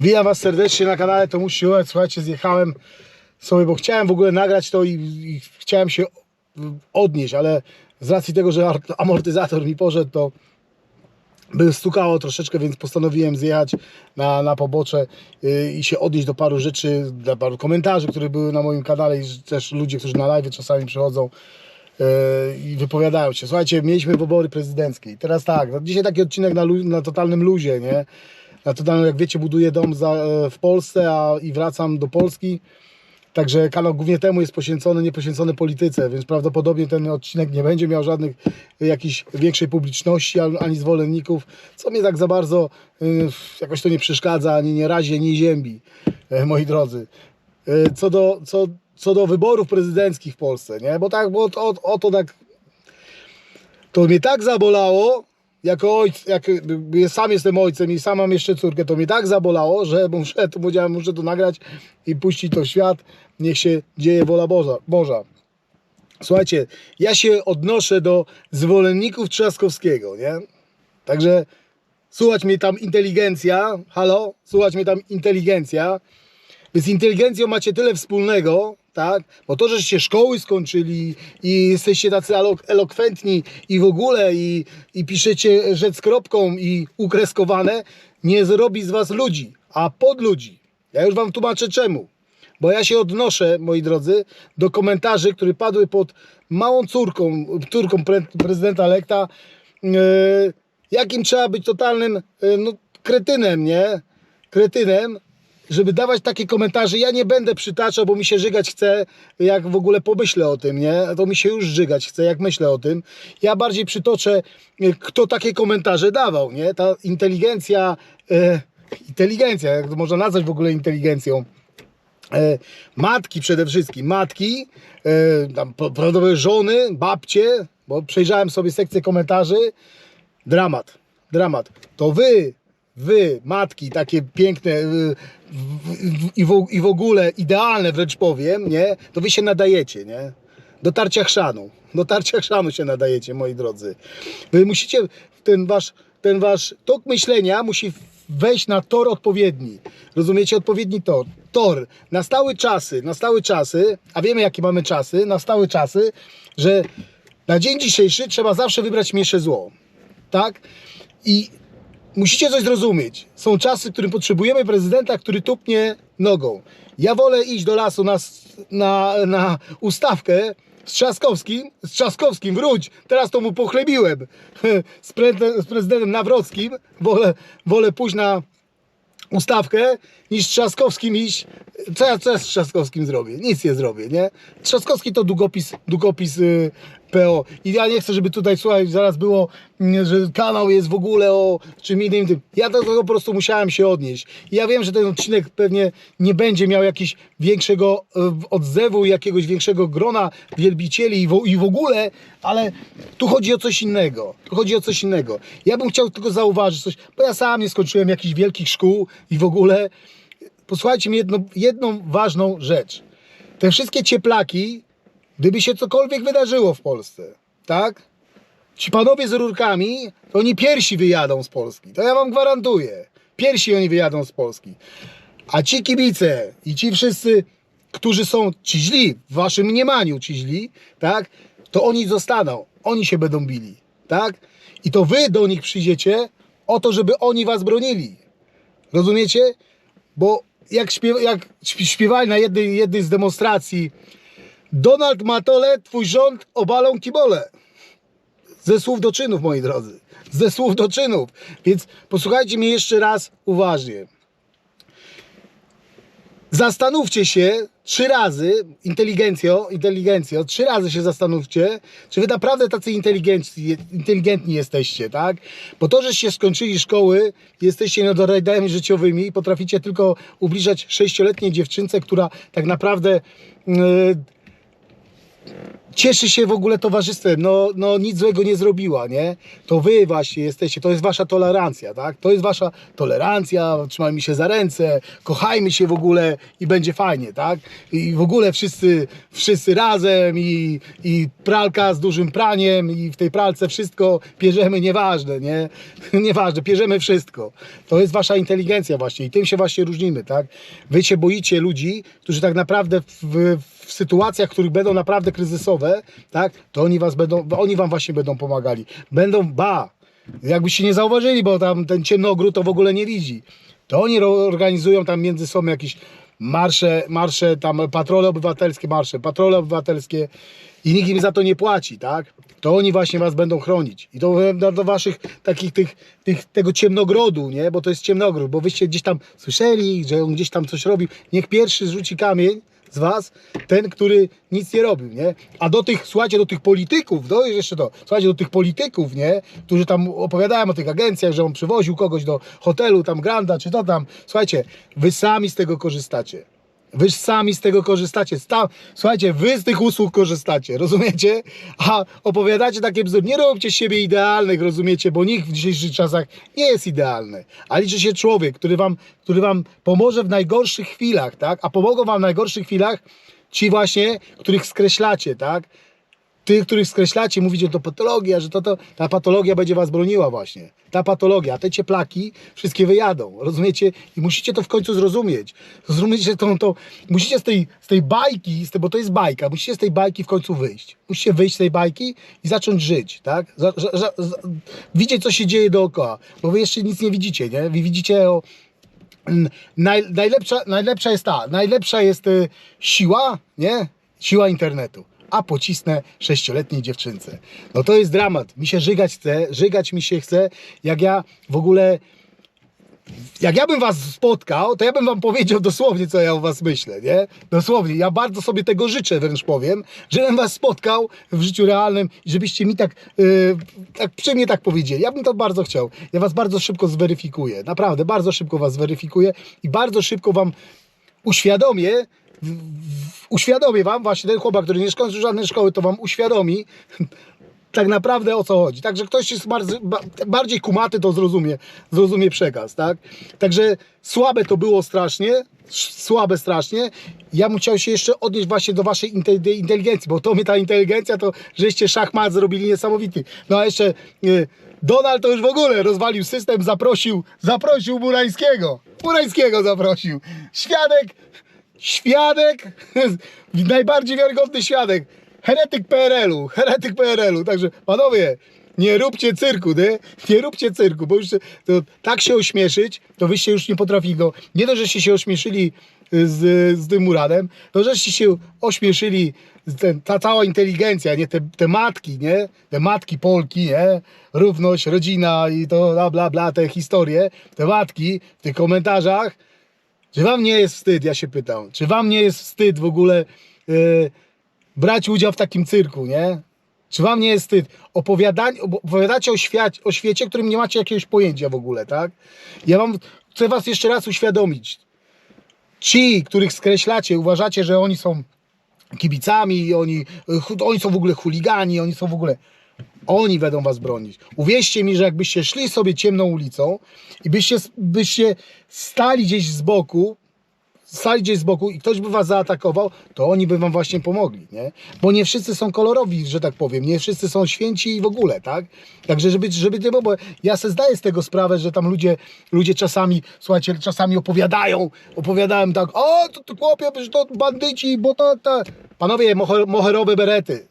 Witam Was serdecznie na kanale To Musi Ująć. Słuchajcie, zjechałem sobie, bo chciałem w ogóle nagrać to i, i chciałem się odnieść, ale z racji tego, że amortyzator mi poszedł, to by stukało troszeczkę, więc postanowiłem zjechać na, na pobocze yy, i się odnieść do paru rzeczy, do paru komentarzy, które były na moim kanale i też ludzie, którzy na live czasami przychodzą yy, i wypowiadają się. Słuchajcie, mieliśmy wybory prezydenckie i teraz tak, no dzisiaj taki odcinek na, na totalnym luzie, nie? Totalnym, jak wiecie, buduję dom za, e, w Polsce a, i wracam do Polski. Także kanał głównie temu jest poświęcony, nie poświęcony polityce, więc prawdopodobnie ten odcinek nie będzie miał żadnych y, jakiejś większej publiczności ani zwolenników, co mnie tak za bardzo y, jakoś to nie przeszkadza, ani nie razi, ani ziębi, e, moi drodzy. Co do, co, co do wyborów prezydenckich w Polsce, nie? Bo tak, bo o, o to tak to mnie tak zabolało, jako ojc, jak ja sam jestem ojcem i sam mam jeszcze córkę, to mnie tak zabolało, że muszę, to powiedziałem, muszę to nagrać i puścić to w świat. Niech się dzieje wola Boża. Boża. Słuchajcie, ja się odnoszę do zwolenników Trzaskowskiego, nie? Także słuchać mnie tam inteligencja, halo, słuchać mnie tam inteligencja, z inteligencją macie tyle wspólnego, tak? Bo to, żeście szkoły skończyli i jesteście tacy elo- elokwentni i w ogóle i, i piszecie rzecz z kropką i ukreskowane, nie zrobi z was ludzi, a pod ludzi. Ja już wam tłumaczę czemu. Bo ja się odnoszę, moi drodzy, do komentarzy, które padły pod małą córką, córką pre, prezydenta Lekta, yy, jakim trzeba być totalnym yy, no, kretynem, nie? Kretynem, żeby dawać takie komentarze. Ja nie będę przytaczał, bo mi się żygać chce, jak w ogóle pomyślę o tym, nie? To mi się już żygać chce, jak myślę o tym. Ja bardziej przytoczę, yy, kto takie komentarze dawał, nie? Ta inteligencja, yy, inteligencja, jak to można nazwać w ogóle inteligencją? e, matki przede wszystkim, matki, e, tam po- prawdopodobnie żony, babcie, bo przejrzałem sobie sekcję komentarzy, dramat, dramat. To wy, wy, matki, takie piękne w- i w, i w ogóle idealne wręcz powiem, nie? To wy się nadajecie, nie? Do tarcia chrzanu, do tarcia chrzanu się nadajecie, moi drodzy. Wy musicie, ten wasz, ten wasz tok myślenia musi wejść na tor odpowiedni. Rozumiecie? Odpowiedni tor. Tor. Nastały czasy, nastały czasy, a wiemy jakie mamy czasy, nastały czasy, że na dzień dzisiejszy trzeba zawsze wybrać mniejsze zło. Tak? I musicie coś zrozumieć. Są czasy, w którym potrzebujemy prezydenta, który tupnie nogą. Ja wolę iść do lasu na, na, na ustawkę z Trzaskowskim, z Trzaskowskim, wróć, teraz to mu pochlebiłem. Z, pre, z prezydentem Nawrockim wolę, wolę pójść na ustawkę niż z Trzaskowskim iść. Co ja, co ja z Trzaskowskim zrobię? Nic nie zrobię, nie? Trzaskowski to długopis, długopis y, PO. I ja nie chcę, żeby tutaj, słuchaj, zaraz było, mm, że kanał jest w ogóle o czym innym. Tym. Ja do tego po prostu musiałem się odnieść. I ja wiem, że ten odcinek pewnie nie będzie miał jakiegoś większego y, odzewu, jakiegoś większego grona wielbicieli i w, i w ogóle, ale tu chodzi o coś innego. Tu chodzi o coś innego. Ja bym chciał tylko zauważyć coś, bo ja sam nie skończyłem jakichś wielkich szkół i w ogóle posłuchajcie mnie jedno, jedną ważną rzecz. Te wszystkie cieplaki, gdyby się cokolwiek wydarzyło w Polsce, tak? Ci panowie z rurkami, to oni piersi wyjadą z Polski. To ja wam gwarantuję. Piersi oni wyjadą z Polski. A ci kibice i ci wszyscy, którzy są ci źli, w waszym mniemaniu ci źli, tak? To oni zostaną. Oni się będą bili, tak? I to wy do nich przyjdziecie o to, żeby oni was bronili. Rozumiecie? Bo jak, śpiew, jak śp- śpiewali na jednej, jednej z demonstracji Donald Matole, twój rząd obalą kibole. Ze słów do czynów, moi drodzy. Ze słów do czynów. Więc posłuchajcie mnie jeszcze raz uważnie. Zastanówcie się trzy razy, inteligencjo, inteligencjo, trzy razy się zastanówcie, czy wy naprawdę tacy inteligentni jesteście, tak? Bo to, żeście skończyli szkoły, jesteście niedorajdami życiowymi i potraficie tylko ubliżać sześcioletniej dziewczynce, która tak naprawdę yy, Yeah. Cieszy się w ogóle towarzystwem, no, no nic złego nie zrobiła, nie? To wy właśnie jesteście, to jest wasza tolerancja, tak? To jest wasza tolerancja, trzymajmy się za ręce, kochajmy się w ogóle i będzie fajnie, tak? I w ogóle wszyscy, wszyscy razem i, i pralka z dużym praniem i w tej pralce wszystko pierzemy, nieważne, nie? Nieważne, pierzemy wszystko. To jest wasza inteligencja właśnie i tym się właśnie różnimy, tak? Wy się boicie ludzi, którzy tak naprawdę w, w sytuacjach, w których będą naprawdę kryzysowe, tak? To oni was będą, oni wam właśnie będą pomagali. Będą, ba, jakbyście nie zauważyli, bo tam ten ciemnogród to w ogóle nie widzi. To oni organizują tam między sobą jakieś marsze, marsze tam patrole obywatelskie, marsze, patrole obywatelskie i nikt im za to nie płaci, tak? To oni właśnie was będą chronić. I to do, do waszych takich tych, tych, tego ciemnogrodu, nie? Bo to jest ciemnogród, bo wyście gdzieś tam słyszeli, że on gdzieś tam coś robił. Niech pierwszy zrzuci kamień z was, ten, który nic nie robił, nie? A do tych, słuchajcie, do tych polityków, do jeszcze to, słuchajcie, do tych polityków, nie? Którzy tam opowiadają o tych agencjach, że on przywoził kogoś do hotelu, tam Granda, czy to tam. Słuchajcie, wy sami z tego korzystacie. Wy sami z tego korzystacie. Sta- Słuchajcie, wy z tych usług korzystacie, rozumiecie? A opowiadacie takie bzdury. Nie róbcie siebie idealnych, rozumiecie? Bo nikt w dzisiejszych czasach nie jest idealny. A liczy się człowiek, który wam, który wam pomoże w najgorszych chwilach, tak? A pomogą wam w najgorszych chwilach ci właśnie, których skreślacie, tak? Tych, których skreślacie, mówicie, że to patologia, że to, to, ta patologia będzie was broniła właśnie. Ta patologia, te cieplaki wszystkie wyjadą, rozumiecie? I musicie to w końcu zrozumieć. Zrozumiecie to, to musicie z tej, z tej bajki, z bo to jest bajka, musicie z tej bajki w końcu wyjść. Musicie wyjść z tej bajki i zacząć żyć, tak? Za, za, za, widzieć, co się dzieje dookoła, bo wy jeszcze nic nie widzicie, nie? Wy widzicie o, Naj, najlepsza, najlepsza jest ta, najlepsza jest y, siła, nie? Siła internetu. A pocisnę sześcioletniej dziewczynce. No to jest dramat. Mi się żygać chce, żygać mi się chce, jak ja w ogóle jak ja bym was spotkał, to ja bym wam powiedział dosłownie, co ja o was myślę, nie? Dosłownie. Ja bardzo sobie tego życzę, wręcz powiem, żebym was spotkał w życiu realnym i żebyście mi tak, yy, tak przy mnie tak powiedzieli. Ja bym to bardzo chciał. Ja was bardzo szybko zweryfikuję. Naprawdę, bardzo szybko was zweryfikuję i bardzo szybko wam uświadomię, uświadomię wam, właśnie ten chłopak, który nie skończył żadnej szkoły, to wam uświadomi, tak naprawdę o co chodzi. Także ktoś jest bardziej kumaty, to zrozumie, zrozumie przekaz, tak? Także słabe to było strasznie, sz- słabe strasznie. Ja bym chciał się jeszcze odnieść właśnie do waszej inte- inteligencji, bo to mnie ta inteligencja, to żeście szachmat zrobili niesamowity. No a jeszcze y, Donald to już w ogóle rozwalił system, zaprosił, zaprosił Murańskiego. Murańskiego zaprosił. Świadek, świadek, najbardziej wiarygodny świadek. Heretyk PRL-u, heretyk PRL-u. Także panowie, nie róbcie cyrku, nie? Nie róbcie cyrku, bo już tak się ośmieszyć, to wyście już nie potrafili go. Nie to, żeście się ośmieszyli z, z tym Muradem, to żeście się ośmieszyli ten, ta cała inteligencja, nie? Te, te matki, nie? Te matki Polki, nie? Równość, rodzina i to bla bla bla, te historie, te matki w tych komentarzach. Czy wam nie jest wstyd, ja się pytam, czy wam nie jest wstyd w ogóle yy, brać udział w takim cyrku, nie? Czy wam nie jest wstyd? Opowiadanie, opowiadacie o, świat, o świecie, którym nie macie jakiegoś pojęcia w ogóle, tak? Ja wam chcę was jeszcze raz uświadomić. Ci, których skreślacie, uważacie, że oni są kibicami, oni, chu- oni są w ogóle chuligani, oni są w ogóle... Oni będą was bronić. Uwierzcie mi, że jakbyście szli sobie ciemną ulicą i byście, byście stali gdzieś z boku, stali gdzieś z boku i ktoś by was zaatakował, to oni by wam właśnie pomogli, nie? Bo nie wszyscy są kolorowi, że tak powiem, nie wszyscy są święci i w ogóle, tak? Także żeby, żeby nie było, bo ja sobie zdaję z tego sprawę, że tam ludzie, ludzie czasami, słuchajcie, czasami opowiadają, opowiadałem tak, o, to, to chłopie, to bandyci, bo to, to... Panowie, moher, moherowe berety.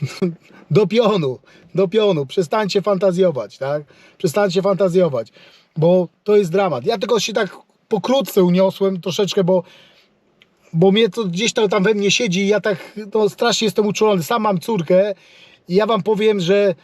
do pionu, do pionu. Przestańcie fantazjować, tak? Przestańcie fantazjować, bo to jest dramat. Ja tylko się tak pokrótce uniosłem troszeczkę, bo bo mnie to gdzieś tam, tam we mnie siedzi i ja tak no, strasznie jestem uczulony. Sam mam córkę i ja wam powiem, że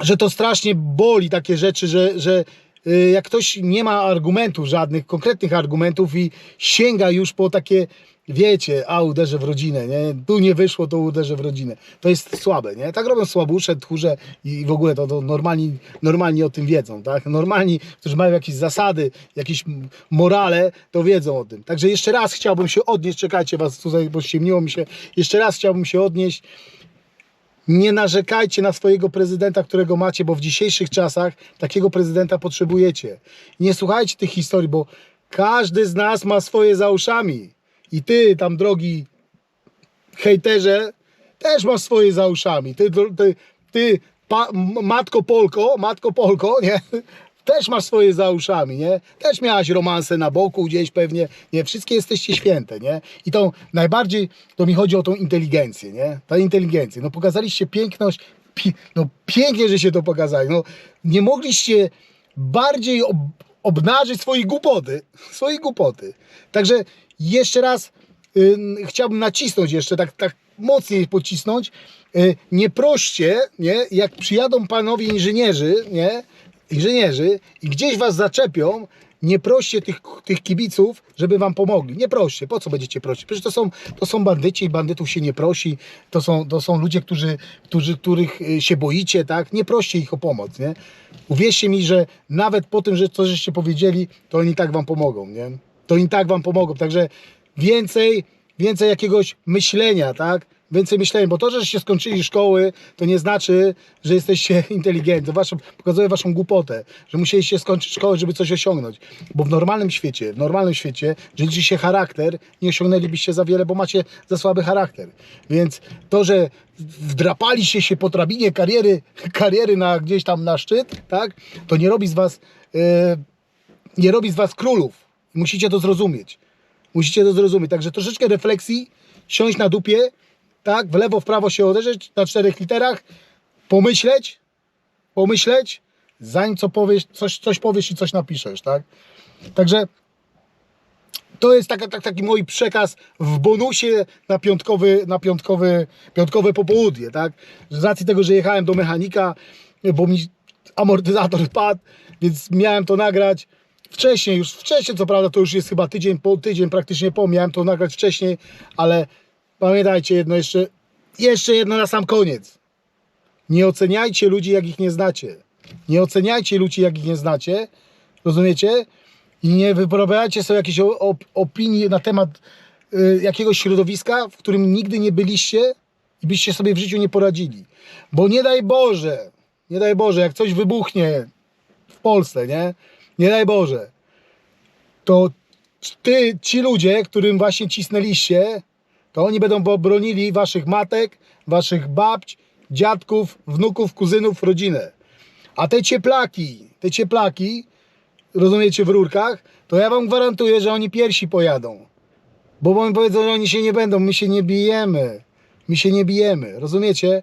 że to strasznie boli takie rzeczy, że, że y, jak ktoś nie ma argumentów żadnych, konkretnych argumentów i sięga już po takie wiecie, a uderzę w rodzinę, nie? Tu nie wyszło, to uderzę w rodzinę. To jest słabe, nie? Tak robią słabusze, tchórze i w ogóle to, to normalni, normalni o tym wiedzą, tak? Normalni, którzy mają jakieś zasady, jakieś morale, to wiedzą o tym. Także jeszcze raz chciałbym się odnieść, czekajcie was tutaj, bo ściemniło mi się, jeszcze raz chciałbym się odnieść nie narzekajcie na swojego prezydenta, którego macie, bo w dzisiejszych czasach takiego prezydenta potrzebujecie. Nie słuchajcie tych historii, bo każdy z nas ma swoje za uszami. I ty, tam drogi hejterze, też masz swoje za uszami. Ty, ty, ty pa, matko Polko, matko Polko, nie? Też masz swoje za uszami, nie? Też miałaś romanse na boku gdzieś pewnie, nie? Wszystkie jesteście święte, nie? I to najbardziej, to mi chodzi o tą inteligencję, nie? Ta inteligencja. No pokazaliście piękność, pi, no pięknie, że się to pokazali. No nie mogliście bardziej obnażyć swojej głupoty, swojej głupoty. Także jeszcze raz y, chciałbym nacisnąć jeszcze, tak, tak mocniej pocisnąć. Y, nie proście, nie, jak przyjadą panowie inżynierzy, nie, inżynierzy i gdzieś was zaczepią, nie proście tych, tych kibiców, żeby wam pomogli. Nie proście. Po co będziecie prosić? Przecież to są, to są bandyci i bandytów się nie prosi. To są, to są ludzie, którzy, którzy, których y, się boicie, tak? Nie proście ich o pomoc, nie? Uwierzcie mi, że nawet po tym, że co żeście powiedzieli, to oni tak wam pomogą, nie? To oni tak wam pomogą. Także więcej, więcej jakiegoś myślenia, tak? Więcej myślenia, bo to, że się skończyli szkoły, to nie znaczy, że jesteście inteligentni. Waszą, pokazuje waszą głupotę, że musieliście skończyć szkołę, żeby coś osiągnąć. Bo w normalnym świecie, w normalnym świecie, że się charakter, nie osiągnęlibyście za wiele, bo macie za słaby charakter. Więc to, że wdrapaliście się po drabinie kariery, kariery na, gdzieś tam na szczyt, tak? To nie robi z was, e, nie robi z was królów. Musicie to zrozumieć. Musicie to zrozumieć. Także troszeczkę refleksji, siąść na dupie, tak, w lewo, w prawo się uderzyć na czterech literach, pomyśleć, pomyśleć, zanim co powiesz, coś, coś powiesz i coś napiszesz, tak? Także to jest taka, tak, taki mój przekaz w bonusie na piątkowy, na piątkowy, piątkowe popołudnie, tak? Z racji tego, że jechałem do mechanika, bo mi amortyzator padł, więc miałem to nagrać wcześniej, już wcześniej, co prawda to już jest chyba tydzień po, tydzień praktycznie po, miałem to nagrać wcześniej, ale pamiętajcie jedno jeszcze, jeszcze jedno na sam koniec. Nie oceniajcie ludzi, jak ich nie znacie. Nie oceniajcie ludzi, jak ich nie znacie. Rozumiecie? I nie wypowiadajcie sobie jakiejś op- opinii na temat y, jakiegoś środowiska, w którym nigdy nie byliście i byście sobie w życiu nie poradzili. Bo nie daj Boże, nie daj Boże, jak coś wybuchnie w Polsce, nie? Nie daj Boże, to ty, ci ludzie, którym właśnie cisnęliście, to oni będą bronili waszych matek, waszych babć, dziadków, wnuków, kuzynów, rodzinę. A te cieplaki, te cieplaki, rozumiecie, w rurkach, to ja wam gwarantuję, że oni pierwsi pojadą. Bo wam powiedzą, że oni się nie będą, my się nie bijemy. My się nie bijemy, rozumiecie?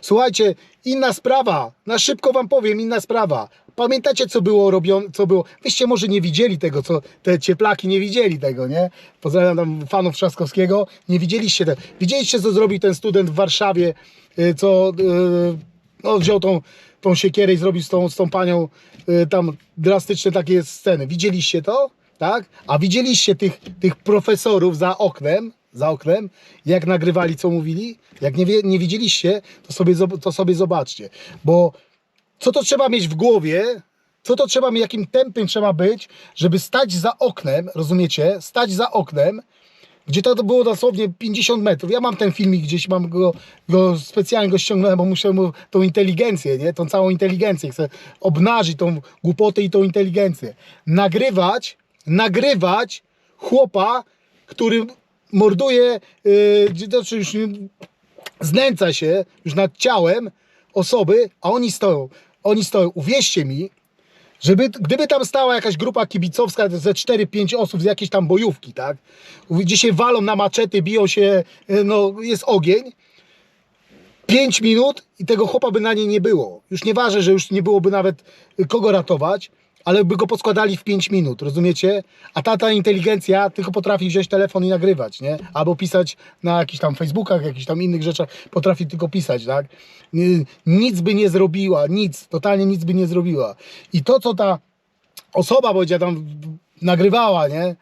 Słuchajcie, inna sprawa, na szybko wam powiem, inna sprawa. Pamiętacie, co było robione, co było? Wyście może nie widzieli tego, co te cieplaki nie widzieli tego, nie? Pozdrawiam tam fanów Trzaskowskiego. Nie widzieliście tego. Widzieliście, co zrobił ten student w Warszawie, y, co y, no, wziął tą, tą siekierę i zrobił z tą, z tą panią y, tam drastyczne takie sceny. Widzieliście to? Tak? A widzieliście tych, tych profesorów za oknem, za oknem, jak nagrywali, co mówili? Jak nie, nie widzieliście, to sobie, to sobie zobaczcie. Bo co to trzeba mieć w głowie, co to trzeba mieć, jakim tempem trzeba być, żeby stać za oknem, rozumiecie? Stać za oknem, gdzie to było dosłownie 50 metrów. Ja mam ten filmik gdzieś, mam go, go specjalnie go ściągnąłem, bo muszę mu tą inteligencję, nie? Tą całą inteligencję. Chcę obnażyć tą głupotę i tą inteligencję. Nagrywać, nagrywać chłopa, który morduje, yy, znaczy już nie- znęca się już nad ciałem osoby, a oni stoją. Oni stoją. Uwierzcie mi, żeby, gdyby tam stała jakaś grupa kibicowska ze 4-5 osób z jakiejś tam bojówki, tak? Gdzie się walą na maczety, biją się, y, no jest ogień. 5 minut i tego chłopa by na niej nie było. Już nieważne, że już nie byłoby nawet y, kogo ratować, ale by go poskładali w 5 minut, rozumiecie? A ta, ta inteligencja tylko potrafi wziąć telefon i nagrywać, nie? Albo pisać na jakichś tam Facebookach, jakichś tam innych rzeczach, potrafi tylko pisać, tak? Ni- Nic by nie zrobiła, nic, totalnie nic by nie zrobiła. I to, co ta osoba, powiedziała tam nagrywała, nie?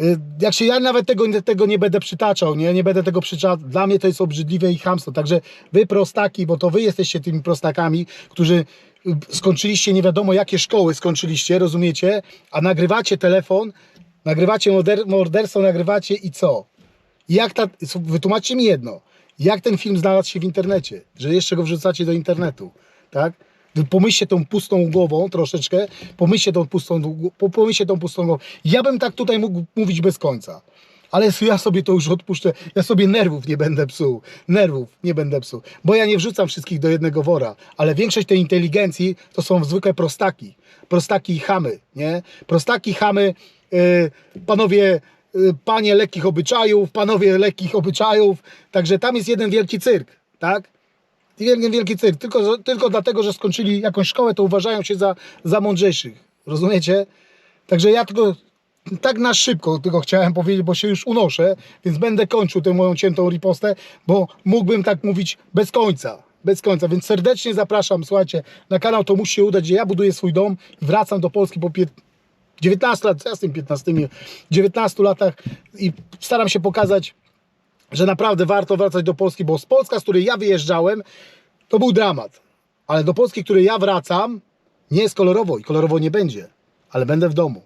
Y, Jak się ja nawet tego, tego nie będę przytaczał, nie? nie będę tego przytaczał. Dla mnie to jest obrzydliwe i chamstwo. Także wy prostaki, bo to wy jesteście tymi prostakami, którzy skończyliście nie wiadomo jakie szkoły skończyliście, rozumiecie? A nagrywacie telefon, nagrywacie morder, morderstwo, nagrywacie i co? Jak ta, wytłumaczcie mi jedno. Jak ten film znalazł się w internecie? Że jeszcze go wrzucacie do internetu, tak? Pomyślcie tą pustą głową troszeczkę, pomyślcie tą pustą, po- pomyślcie tą pustą głową. Ja bym tak tutaj mógł mówić bez końca. Ale ja sobie to już odpuszczę. Ja sobie nerwów nie będę psuł. Nerwów nie będę psuł. Bo ja nie wrzucam wszystkich do jednego wora. Ale większość tej inteligencji to są zwykłe prostaki. Prostaki i chamy, nie? Prostaki, chamy, yy, panowie, yy, panie lekkich obyczajów, panowie lekkich obyczajów. Także tam jest jeden wielki cyrk, tak? Wielki, wielki cyrk. Tylko, tylko dlatego, że skończyli jakąś szkołę, to uważają się za, za mądrzejszych. Rozumiecie? Także ja tylko tak na szybko tylko chciałem powiedzieć, bo się już unoszę, więc będę kończył tę moją ciętą ripostę, bo mógłbym tak mówić bez końca. Bez końca, więc serdecznie zapraszam, słuchajcie, na kanał To Musi się udać, gdzie ja buduję swój dom i wracam do Polski po pię- 19 lat, ja z tym 15, 19 latach i staram się pokazać, że naprawdę warto wracać do Polski, bo z Polska, z której ja wyjeżdżałem, to był dramat. Ale do Polski, której ja wracam, nie jest kolorowo i kolorowo nie będzie, ale będę w domu.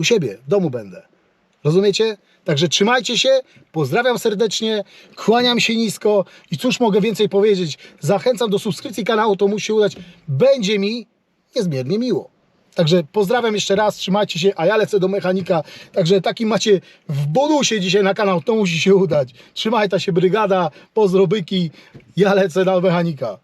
U siebie, w domu będę. Rozumiecie? Także trzymajcie się, pozdrawiam serdecznie, kłaniam się nisko i cóż mogę więcej powiedzieć? Zachęcam do subskrypcji kanału, to musi udać. Będzie mi niezmiernie miło. Także pozdrawiam jeszcze raz, trzymajcie się, a ja lecę do mechanika. Także taki macie w bonusie dzisiaj na kanał, to musi się udać. Trzymaj ta się brygada, pozdro byki, ja lecę na mechanika.